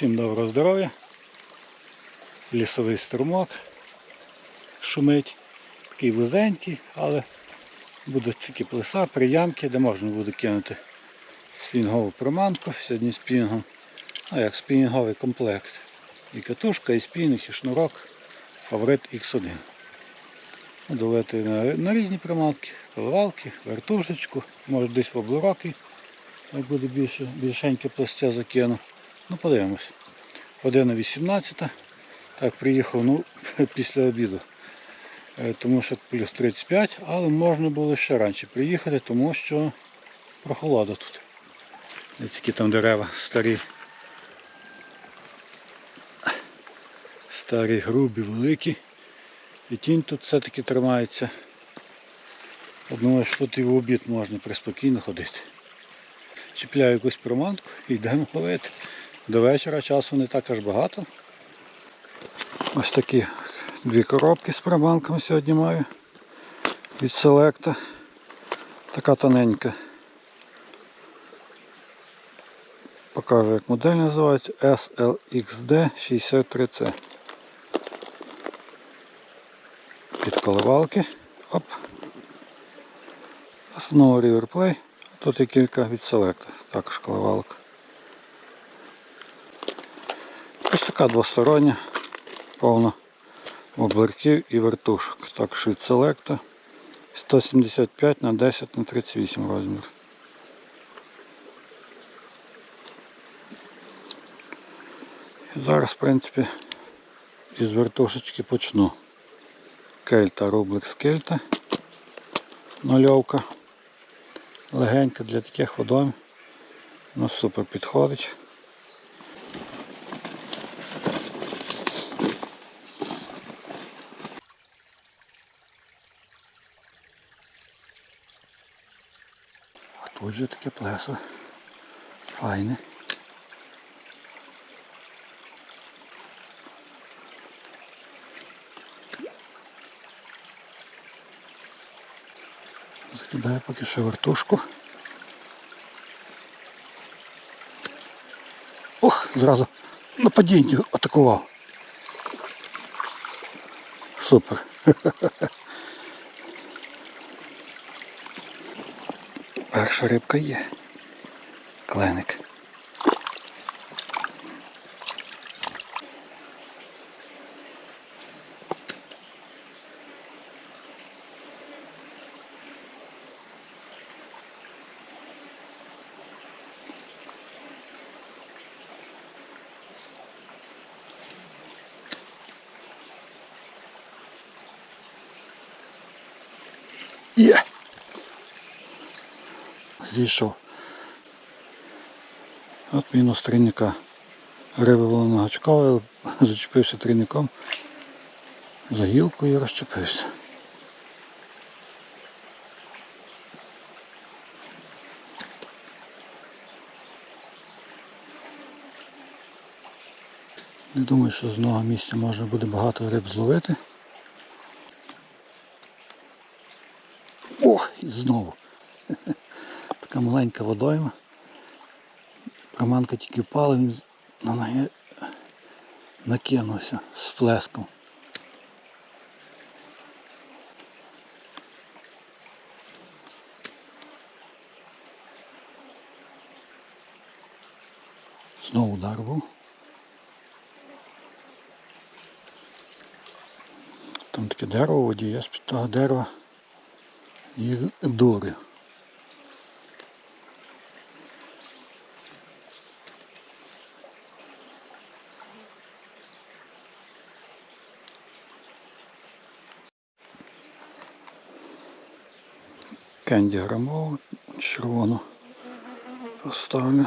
Всім доброго здоров'я. Лісовий струмок шумить. Такий вузенький, але будуть такі плеса, приямки, де можна буде кинути спінгову приманку. Сьогодні спінгом. Ну як спінговий комплект. І катушка, і спінг, і шнурок. Фаворит X1. Долити на, на різні приманки, коливалки, вертушечку, може десь в облуроки, як буде більше, більшеньке пластя закину. Ну подивимось. Година 18. Так, приїхав ну, після обіду. Е, Тому що плюс 35, але можна було ще раніше приїхати, тому що прохолода тут. Ось які там дерева старі. Старі, грубі, великі. І тінь тут все-таки тримається. Думаю, що тут і в обід можна приспокійно ходити. Чіпляю якусь приманку і йдемо ловити. До вечора часу не так аж багато. Ось такі дві коробки з приманками сьогодні маю. Від селекта. Така тоненька. Покажу як модель називається SLXD 63C. Під коливалки. Оп. Основа Riverplay. Тут є кілька від селекта. Також коливалка. Ось така двостороння, повна обларків і вертушок. Також від селекта 175 на 10 на 38 розмір. І зараз, в принципі, із вертушечки почну. Кельта, рублик кельта. Нульовка. Легенька для таких водойм. Ну супер підходить. А тут же таке плесо. Файне. Закидаю поки що вертушку. Ох, зразу на падінні атакував. Супер. Перша рибка є. Кленик. Є. Зійшов. От мінус трійника. Риби було нагачкове, зачепився трійником за гілку і розчепився. Не думаю, що з одного місця можна буде багато риб зловити. О, і знову. Така маленька водойма. Приманка тільки впала, він на неї накинувся з плеском. Знову удар був. Там таке дерево воді, я з-під того дерева їх дурю. Кенді грамову червону поставлю.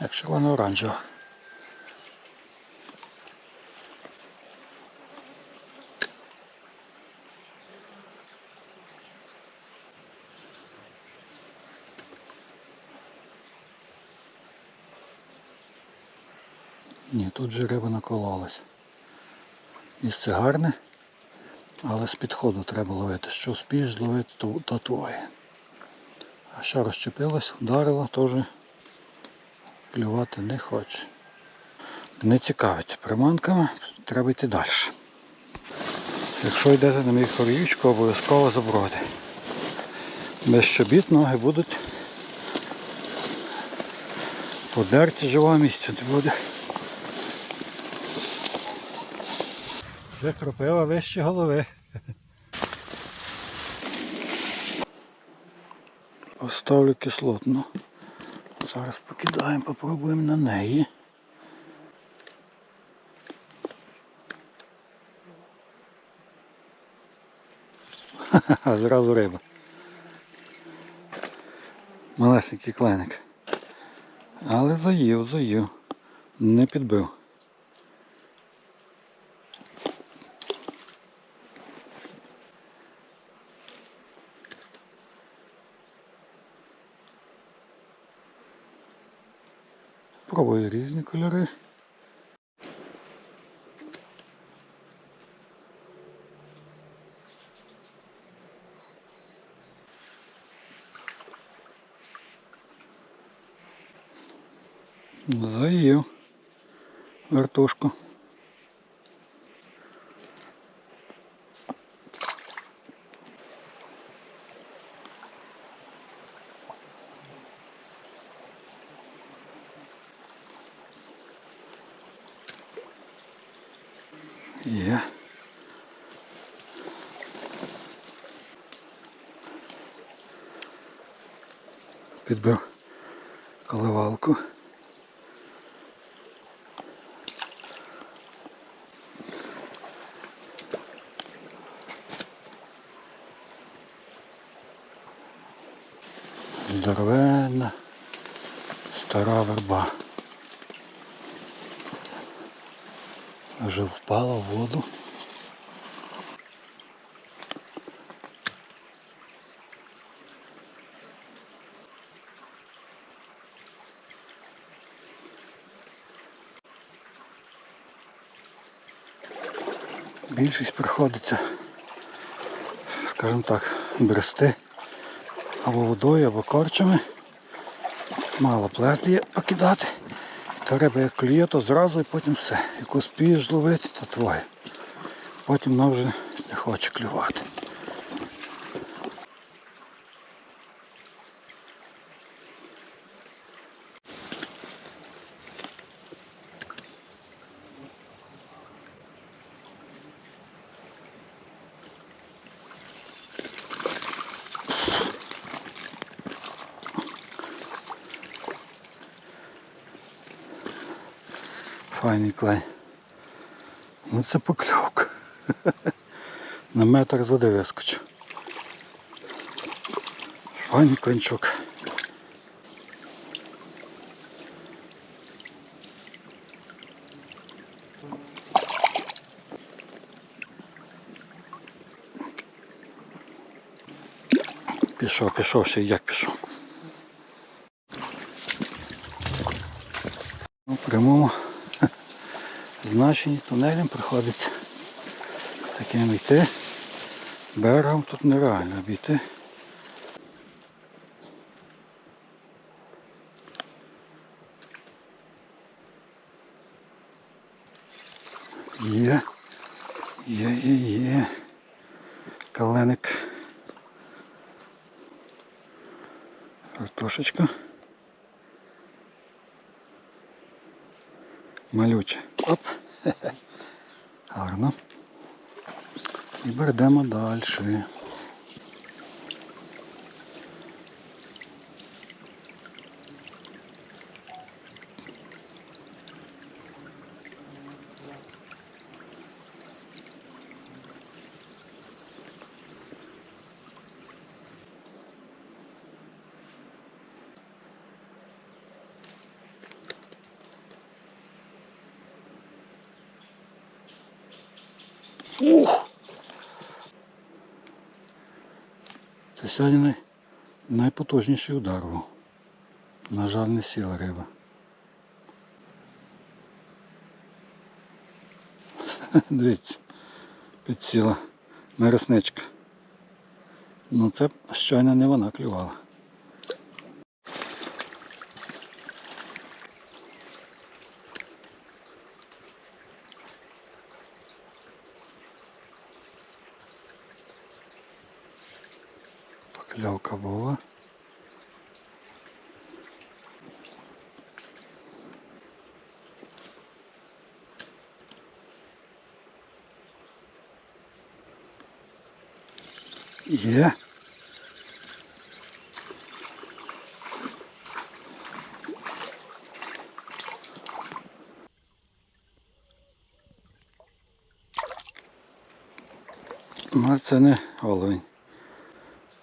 Як червоно оранжева. Ні, тут же риба накололась. Місце гарне, але з підходу треба ловити. Що спієш зловити, то, то твоє. А що розчепилось, вдарило, теж клювати не хоче. Не цікавиться приманками, треба йти далі. Якщо йдете на мій хорючку, обов'язково заброди. Без щобіт ноги будуть подерті живого місця не буде. Вже кропива вище голови. Поставлю кислотну. Зараз покидаємо, попробуємо на неї. Ха-ха, зразу риба. Малесенький кленик. Але заїв, заїв. Не підбив. Пробую різні кольори. Заїв вертушку. Є. Підбив коливалку. Здоровенна стара верба. Вже впала в воду. Більшість приходиться, скажімо так, брести або водою, або корчами. Мало плезд є покидати. Та риба як клює, то зразу і потім все. Як успієш ловити, то твоє. Потім вона вже не хоче клювати. Файний клей. Ну це покльовка. На метр за вискочив. Файний клинчук. Пішов, пішов, ще як пішов. У прямому значенні тунелем приходиться таким йти. Берегом тут нереально обійти. Є, є, є, є. Каленик. Картошечка. Малюче. Оп. Гарно. І беремо далі. Ух! Це сьогодні най... найпотужніший удар. На жаль, не сіла риба. Дивіться, підсіла мересничка. Ну це щойно не вона клювала. Покльовка була. Є. Ну, це не оловень.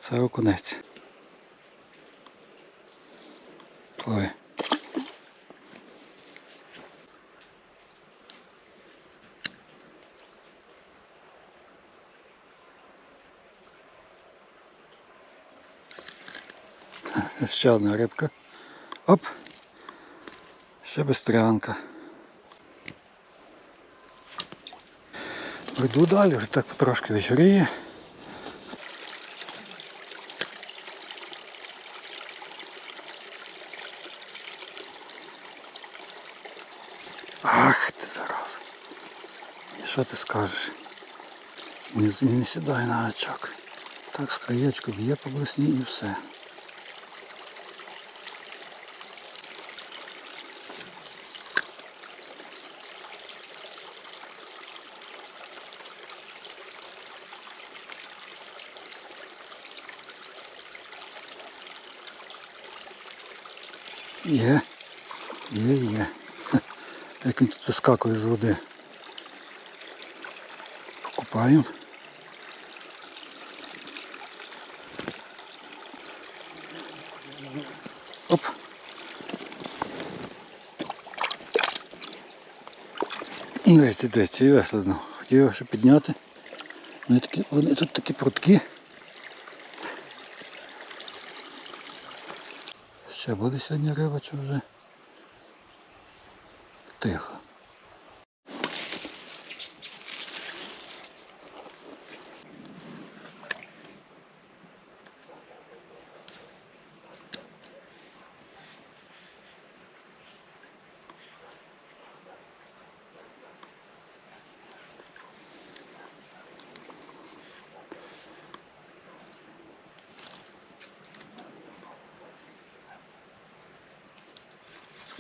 Це окунець. Ой. Ще одна рибка. Оп. Ще бестрянка. Прийду далі, вже так потрошки вечоріє. Ах ти зараз. І що ти скажеш? Не, не сідай на очок. Так з краєчку б'є по блесні і все. Є, є, є. Як він тут вискакує з води. Покупаємо. Оп. Дивіться, дивіться, і весело. Хотів його ще підняти. Вони, такі, вони тут такі прутки. Ще буде сьогодні риба чи вже? Тихо.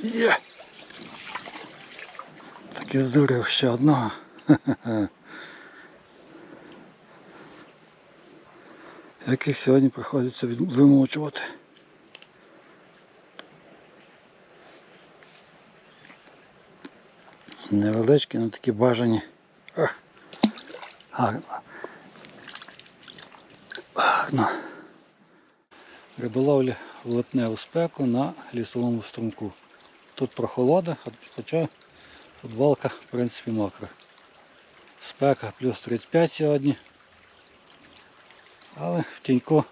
Є! Так я здурив ще одного. Яких сьогодні приходиться вимочувати. Невеличкі, але такі бажані. Гарно. Гарно. Риболовля в липневу спеку на лісовому струмку. Тут прохолода, хоч- хоча футболка в принципі мокра. Спека плюс 35 сьогодні. Але в тіньку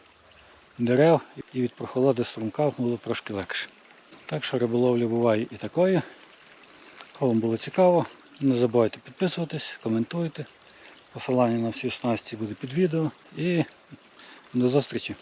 дерев і від прохолоди струмка було трошки легше. Так що риболовля буває і такої. Кому було цікаво, не забувайте підписуватись, коментуйте. Посилання на всі снасті буде під відео. І до зустрічі!